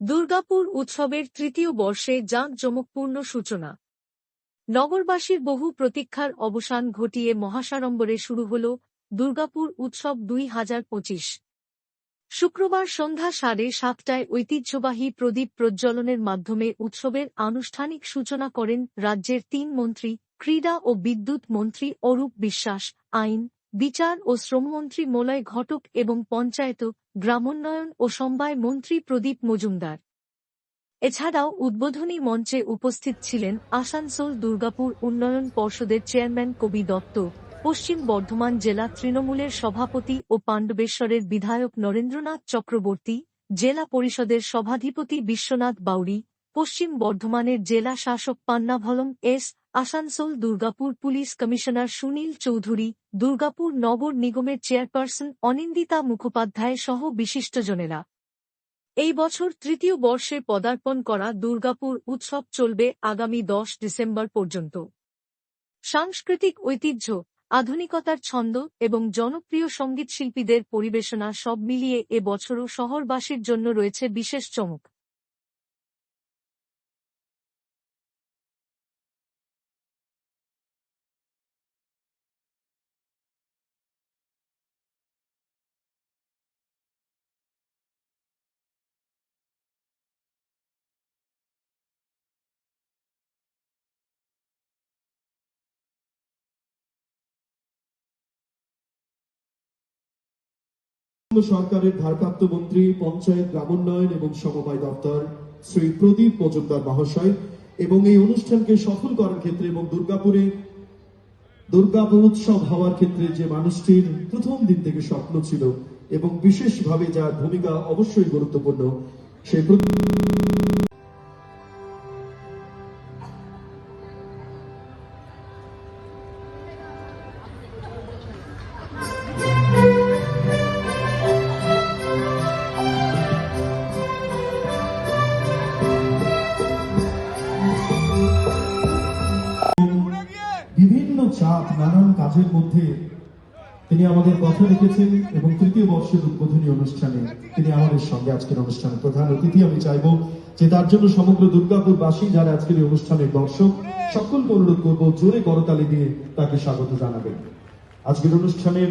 দুর্গাপুর উৎসবের তৃতীয় বর্ষে জাঁকজমকপূর্ণ সূচনা। নগরবাসীর বহু প্রতীক্ষার অবসান ঘটিয়ে মহাসাড়ম্বরে শুরু হল দুর্গাপুর উৎসব দুই হাজার পঁচিশ। শুক্রবার সন্ধ্যা সাড়ে সাতটায় ঐতিহ্যবাহী প্রদীপ প্রজ্বলনের মাধ্যমে উৎসবের আনুষ্ঠানিক সূচনা করেন রাজ্যের তিন মন্ত্রী, ক্রীড়া ও বিদ্যুৎ মন্ত্রী অরূপ বিশ্বাস, আইন বিচার ও শ্রমমন্ত্রী মোলয় ঘটক এবং পঞ্চায়েত, গ্রামোন্নয়ন ও সমবায় মন্ত্রী প্রদীপ মজুমদার। এছাড়াও উদ্বোধনী মঞ্চে উপস্থিত ছিলেন আসানসোল দুর্গাপুর উন্নয়ন পর্ষদের চেয়ারম্যান কবি দত্ত, পশ্চিম বর্ধমান জেলা তৃণমূলের সভাপতি ও পাণ্ডবেশ্বরের বিধায়ক নরেন্দ্রনাথ চক্রবর্তী, জেলা পরিষদের সভাধিপতি বিশ্বনাথ বাউরি পশ্চিম বর্ধমানের জেলা শাসক Pannavalam S Asansol Durgapur police commissioner Sunil Chowdhury, Durgapur নগর নিগমের চেয়ারপারসন অনিন্দিতা মুখোপাধ্যায় সহ বিশিষ্টজনেরা। এই বছর তৃতীয় বর্ষে পদার্পণ করা দুর্গাপুর উৎসব চলবে আগামী দশ ডিসেম্বর পর্যন্ত। সাংস্কৃতিক ঐতিহ্য, আধুনিকতার ছন্দ এবং জনপ্রিয় সঙ্গীতশিল্পীদের পরিবেশনা সব মিলিয়ে এ বছরও শহরবাসীর জন্য রয়েছে বিশেষ চমক। সরকারের ভারপ্রাপ্ত মন্ত্রী, পঞ্চায়েত, গ্রামোন্নয়ন এবং সমবায় দপ্তর, শ্রী প্রদীপ মজুমদার মহাশয় এবং এই অনুষ্ঠানকে সফল করার ক্ষেত্রে এবং দুর্গাপুরে দুর্গাপুর উৎসব হওয়ার ক্ষেত্রে যে মানুষটির প্রথম দিন থেকে স্বপ্ন ছিল এবং বিশেষভাবে যার ভূমিকা অবশ্যই গুরুত্বপূর্ণ, সেই চাপ নানান কাজের মধ্যে তিনি আমাদের কথা রেখেছেন এবং তৃতীয় বর্ষের উদ্বোধনী অনুষ্ঠানে তিনি আমাদের সঙ্গে আজকের অনুষ্ঠানে প্রধান অতিথি। আমি চাইব যে তার জন্য সমগ্র দুর্গাপুরবাসী যারা আজকের এই অনুষ্ঠানের দর্শক সকলকে অনুরোধ করব জোরে করতালি দিয়ে তাকে স্বাগত জানাবেন। আজকের অনুষ্ঠানের